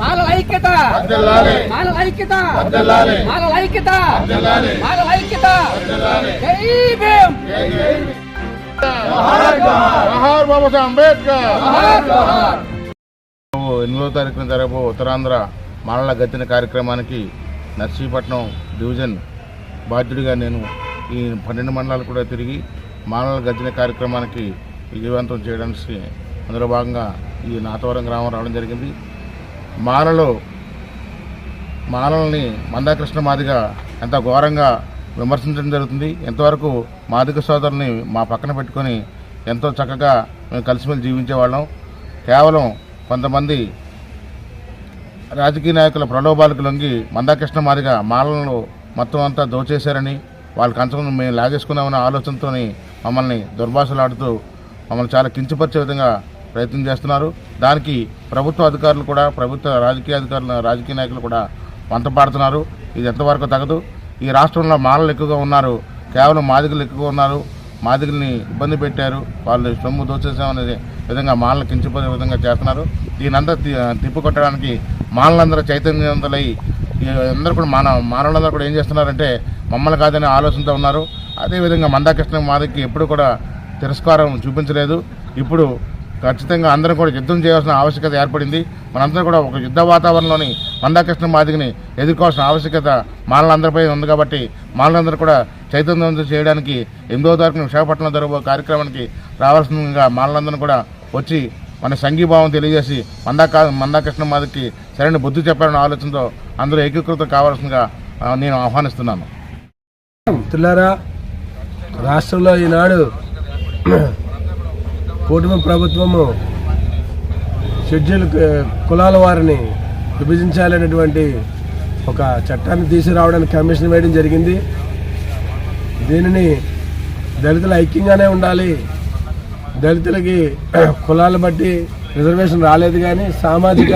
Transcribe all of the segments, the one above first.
మాల ఐక్యత. మాల ఐక్యత. మాల ఐక్యత. జై భీమ్ జోహార్ బాబాసాహెబ్ అంబేద్కర్. జోహార్ జోహార్ ఎనిమిదో తారీఖున జరగబో ఉత్తరాంధ్ర మాలల గతిన కార్యక్రమానికి నర్సీపట్నం డివిజన్ బాధ్యుడిగా నేను ఈ పన్నెండు మండలాలు కూడా తిరిగి మాలల గతిన కార్యక్రమానికి విజయవంతం చేయడానికి అందులో భాగంగా ఈ నాతవరం గ్రామం రావడం జరిగింది. మాలలో మాలల్ని మందాకృష్ణ మాదిగా ఎంత ఘోరంగా విమర్శించడం జరుగుతుంది. ఎంతవరకు మాదిక సోదరుని మా పక్కన పెట్టుకొని ఎంతో చక్కగా మేము కలిసిమెలిసి జీవించేవాళ్ళం కేవలం కొంతమంది రాజకీయ నాయకుల ప్రలోభాలకు లొంగి మందాకృష్ణ మాదిగా మాలలను మొత్తం అంతా దోచేశారని వాళ్ళకి కంచం మేము లాగేసుకున్నామన్న ఆలోచనతో మమ్మల్ని దుర్భాషలాడుతూ మమ్మల్ని చాలా కించపరిచే విధంగా ప్రయత్నం చేస్తున్నారు. దానికి ప్రభుత్వ అధికారులు కూడా ప్రభుత్వ రాజకీయ అధికారులు రాజకీయ నాయకులు కూడా వంతపాడుతున్నారు ఇది ఎంతవరకు తగదు? ఈ రాష్ట్రంలో మాలలు ఎక్కువగా ఉన్నారు. కేవలం మాదిగలు ఎక్కువగా ఉన్నారు. మాదిగల్ని ఇబ్బంది పెట్టారు. వాళ్ళు సొమ్ము దోచేసామనే విధంగా మాలను కించిపోయే విధంగా చేస్తున్నారు. దీనంతా తి- తిప్పికొట్టడానికి మాలలందరూ చైతన్యవంతులై ఈ అందరూ కూడా మానవ మానవులందరూ కూడా ఏం చేస్తున్నారంటే మమ్మల్ని కాదనే ఆలోచనతో ఉన్నారు. అదేవిధంగా మందాకృష్ణ మాదికి ఎప్పుడు కూడా తిరస్కారం చూపించలేదు. ఇప్పుడు ఖచ్చితంగా అందరం కూడా యుద్ధం చేయాల్సిన ఆవశ్యకత ఏర్పడింది. మనందరం కూడా ఒక యుద్ధ వాతావరణంలోని మందాకృష్ణ మాదిగని ఎదుర్కోవాల్సిన ఆవశ్యకత మానలందరిపై ఉంది కాబట్టి మానలందరూ కూడా చైతన్యవంతం చేయడానికి ఎనిమిదో తారీఖున విశాఖపట్నం జరగబో కార్యక్రమానికి రావాల్సిందిగా మానలందరూ కూడా వచ్చి మన సంఘీభావం తెలియజేసి మందాకా మందాకృష్ణ మాదికి సరైన బుద్ధి చెప్పాలన్న ఆలోచనతో అందరూ ఏకీకృతం కావాల్సిందిగా నేను ఆహ్వానిస్తున్నాను. మిత్రులారా రాష్ట్రంలో ఈనాడు కూటమి ప్రభుత్వము షెడ్యూల్ కులాల వారిని విభజించాలనేటువంటి ఒక చట్టాన్ని తీసుకురావడానికి కమిషన్ వేయడం జరిగింది. దీనిని దళితులు ఐక్యంగానే ఉండాలి. దళితులకి కులాలు బట్టి రిజర్వేషన్ రాలేదు కానీ సామాజిక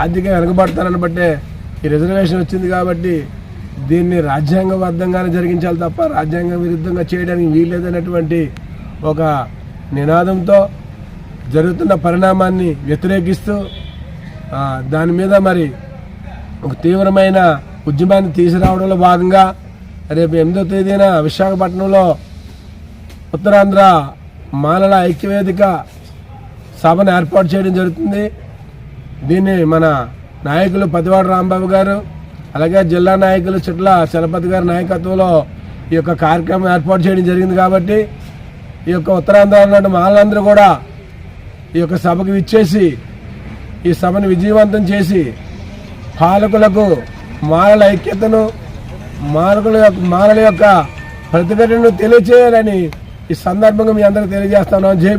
ఆర్థిక వెనుకబడతానని బట్టే ఈ రిజర్వేషన్ వచ్చింది కాబట్టి దీన్ని రాజ్యాంగబద్ధంగానే జరిగించాలి తప్ప రాజ్యాంగ విరుద్ధంగా చేయడానికి వీల్లేదనేటువంటి ఒక నినాదంతో జరుగుతున్న పరిణామాన్ని వ్యతిరేకిస్తూ దాని మీద మరి ఒక తీవ్రమైన ఉద్యమాన్ని తీసుకురావడంలో భాగంగా రేపు ఎనిమిదో తేదీన విశాఖపట్నంలో ఉత్తరాంధ్ర మాలల ఐక్యవేదిక సభను ఏర్పాటు చేయడం జరుగుతుంది. దీన్ని మన నాయకులు పతివాడు రాంబాబు గారు అలాగే జిల్లా నాయకులు చిట్ల చలపతి గారి నాయకత్వంలో ఈ యొక్క కార్యక్రమం ఏర్పాటు చేయడం జరిగింది కాబట్టి ఈ యొక్క ఉత్తరాంధ్ర నాటి మాలందరూ కూడా ఈ యొక్క సభకు విచ్చేసి ఈ సభను విజయవంతం చేసి పాలకులకు మాలల ఐక్యతను మాలకుల యొక్క మాలల యొక్క ప్రతిఘటనను తెలియచేయాలని ఈ సందర్భంగా మీ అందరికీ తెలియజేస్తున్నాం జై